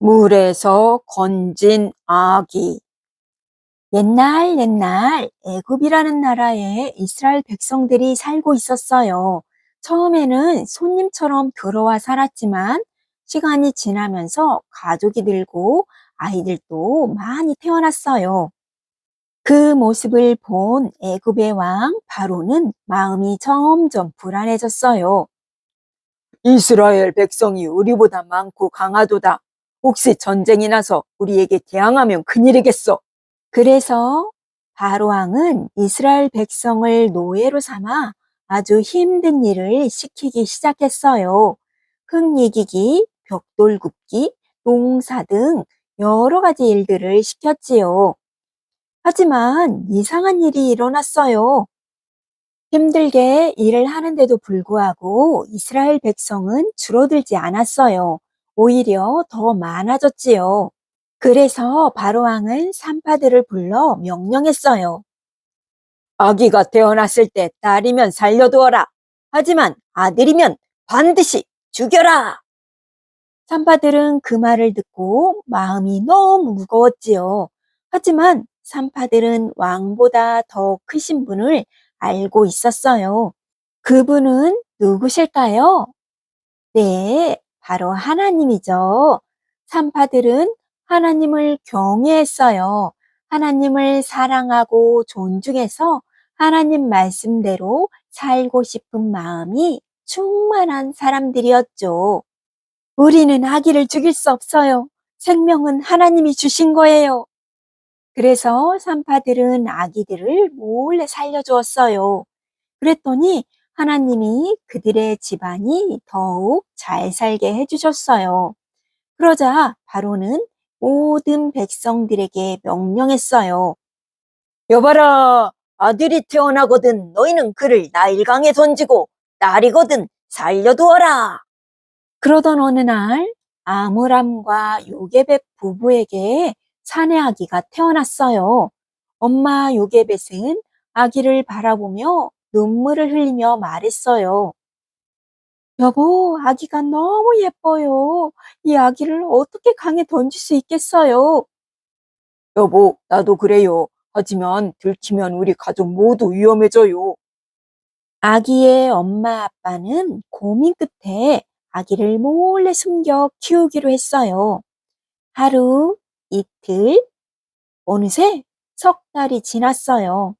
물에서 건진 아기. 옛날 옛날 애굽이라는 나라에 이스라엘 백성들이 살고 있었어요. 처음에는 손님처럼 들어와 살았지만 시간이 지나면서 가족이 늘고 아이들도 많이 태어났어요. 그 모습을 본 애굽의 왕 바로는 마음이 점점 불안해졌어요. 이스라엘 백성이 우리보다 많고 강하도다. 혹시 전쟁이 나서 우리에게 대항하면 큰일이겠어. 그래서 바로왕은 이스라엘 백성을 노예로 삼아 아주 힘든 일을 시키기 시작했어요. 흙 이기기, 벽돌 굽기, 농사 등 여러 가지 일들을 시켰지요. 하지만 이상한 일이 일어났어요. 힘들게 일을 하는데도 불구하고 이스라엘 백성은 줄어들지 않았어요. 오히려 더 많아졌지요. 그래서 바로왕은 산파들을 불러 명령했어요. 아기가 태어났을 때 딸이면 살려두어라. 하지만 아들이면 반드시 죽여라. 산파들은 그 말을 듣고 마음이 너무 무거웠지요. 하지만 산파들은 왕보다 더 크신 분을 알고 있었어요. 그분은 누구실까요? 네, 바로 하나님이죠. 산파들은 하나님을 경외했어요. 하나님을 사랑하고 존중해서 하나님 말씀대로 살고 싶은 마음이 충만한 사람들이었죠. 우리는 아기를 죽일 수 없어요. 생명은 하나님이 주신 거예요. 그래서 산파들은 아기들을 몰래 살려주었어요. 그랬더니 하나님이 그들의 집안이 더욱 잘 살게 해주셨어요. 그러자 바로는 모든 백성들에게 명령했어요. 여봐라, 아들이 태어나거든 너희는 그를 나일강에 던지고 딸이거든 살려두어라. 그러던 어느 날 아므람과 요게벳 부부에게 사내 아기가 태어났어요. 엄마 요게벳은 아기를 바라보며 눈물을 흘리며 말했어요. 여보, 아기가 너무 예뻐요. 이 아기를 어떻게 강에 던질 수 있겠어요? 여보, 나도 그래요. 하지만 들키면 우리 가족 모두 위험해져요. 아기의 엄마 아빠는 고민 끝에 아기를 몰래 숨겨 키우기로 했어요. 하루, 이틀, 어느새 석 달이 지났어요.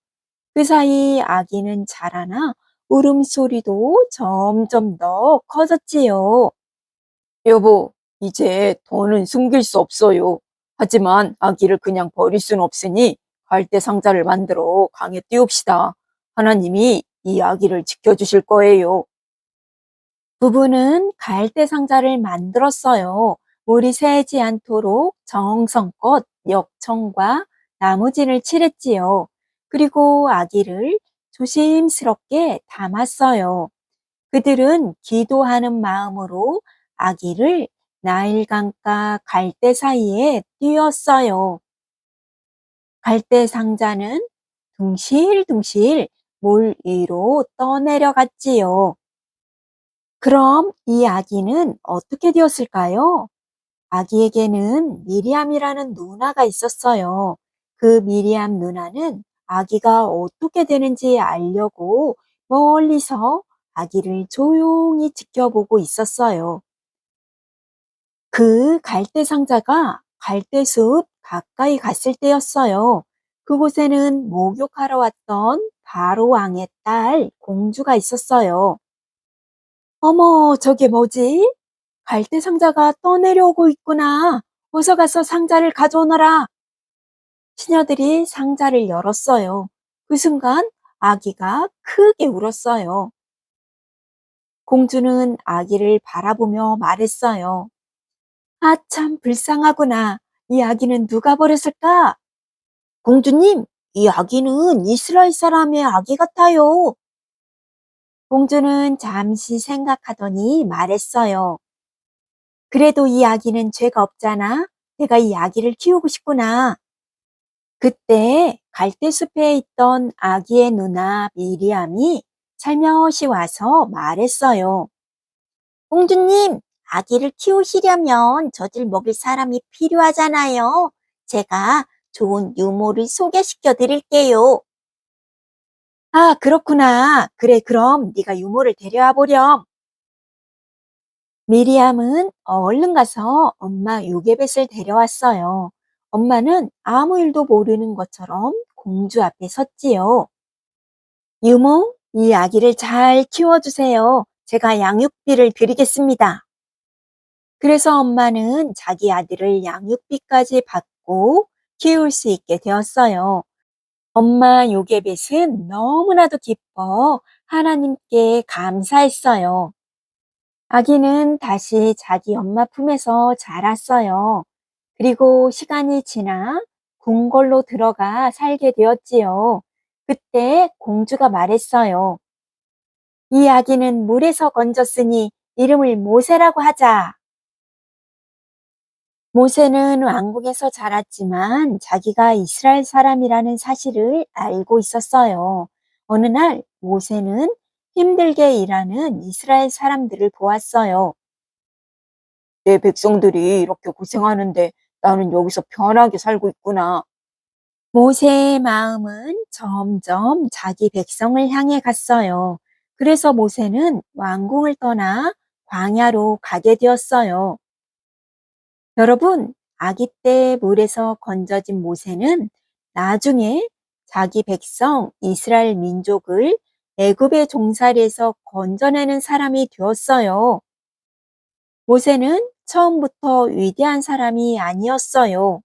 그 사이 아기는 자라나 울음소리도 점점 더 커졌지요. 여보, 이제 더는 숨길 수 없어요. 하지만 아기를 그냥 버릴 순 없으니 갈대 상자를 만들어 강에 띄웁시다. 하나님이 이 아기를 지켜주실 거예요. 부부는 갈대 상자를 만들었어요. 물이 새지 않도록 정성껏 역청과 나무진을 칠했지요. 그리고 아기를 조심스럽게 담았어요. 그들은 기도하는 마음으로 아기를 나일강가 갈대 사이에 띄웠어요. 갈대 상자는 둥실둥실 물 위로 떠내려갔지요. 그럼 이 아기는 어떻게 되었을까요? 아기에게는 미리암이라는 누나가 있었어요. 그 미리암 누나는 아기가 어떻게 되는지 알려고 멀리서 아기를 조용히 지켜보고 있었어요. 그 갈대 상자가 갈대숲 가까이 갔을 때였어요. 그곳에는 목욕하러 왔던 바로 왕의 딸 공주가 있었어요. 어머, 저게 뭐지? 갈대 상자가 떠내려오고 있구나. 어서 가서 상자를 가져오너라. 시녀들이 상자를 열었어요. 그 순간 아기가 크게 울었어요. 공주는 아기를 바라보며 말했어요. 아, 참 불쌍하구나. 이 아기는 누가 버렸을까? 공주님, 이 아기는 이스라엘 사람의 아기 같아요. 공주는 잠시 생각하더니 말했어요. 그래도 이 아기는 죄가 없잖아. 내가 이 아기를 키우고 싶구나. 그때 갈대숲에 있던 아기의 누나 미리암이 살며시 와서 말했어요. 공주님, 아기를 키우시려면 젖을 먹일 사람이 필요하잖아요. 제가 좋은 유모를 소개시켜 드릴게요. 아, 그렇구나. 그래, 그럼 네가 유모를 데려와 보렴. 미리암은 얼른 가서 엄마 요게벳을 데려왔어요. 엄마는 아무 일도 모르는 것처럼 공주 앞에 섰지요. 유모, 이 아기를 잘 키워주세요. 제가 양육비를 드리겠습니다. 그래서 엄마는 자기 아들을 양육비까지 받고 키울 수 있게 되었어요. 엄마 요게벳은 너무나도 기뻐 하나님께 감사했어요. 아기는 다시 자기 엄마 품에서 자랐어요. 그리고 시간이 지나 궁궐로 들어가 살게 되었지요. 그때 공주가 말했어요. 이 아기는 물에서 건졌으니 이름을 모세라고 하자. 모세는 왕궁에서 자랐지만 자기가 이스라엘 사람이라는 사실을 알고 있었어요. 어느 날 모세는 힘들게 일하는 이스라엘 사람들을 보았어요. 내 백성들이 이렇게 고생하는데 나는 여기서 편하게 살고 있구나. 모세의 마음은 점점 자기 백성을 향해 갔어요. 그래서 모세는 왕궁을 떠나 광야로 가게 되었어요. 여러분, 아기 때 물에서 건져진 모세는 나중에 자기 백성 이스라엘 민족을 애굽의 종살이에서 건져내는 사람이 되었어요. 모세는 처음부터 위대한 사람이 아니었어요.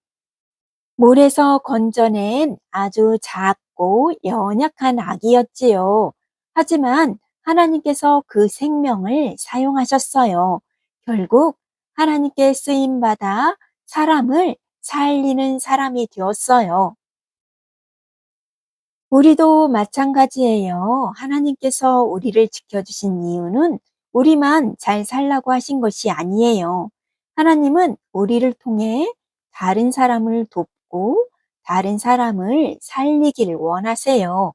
물에서 건져낸 아주 작고 연약한 아기였지요. 하지만 하나님께서 그 생명을 사용하셨어요. 결국 하나님께 쓰임받아 사람을 살리는 사람이 되었어요. 우리도 마찬가지예요. 하나님께서 우리를 지켜주신 이유는 우리만 잘 살라고 하신 것이 아니에요. 하나님은 우리를 통해 다른 사람을 돕고 다른 사람을 살리기를 원하세요.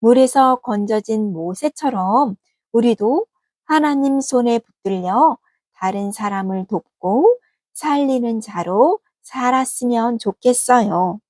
물에서 건져진 모세처럼 우리도 하나님 손에 붙들려 다른 사람을 돕고 살리는 자로 살았으면 좋겠어요.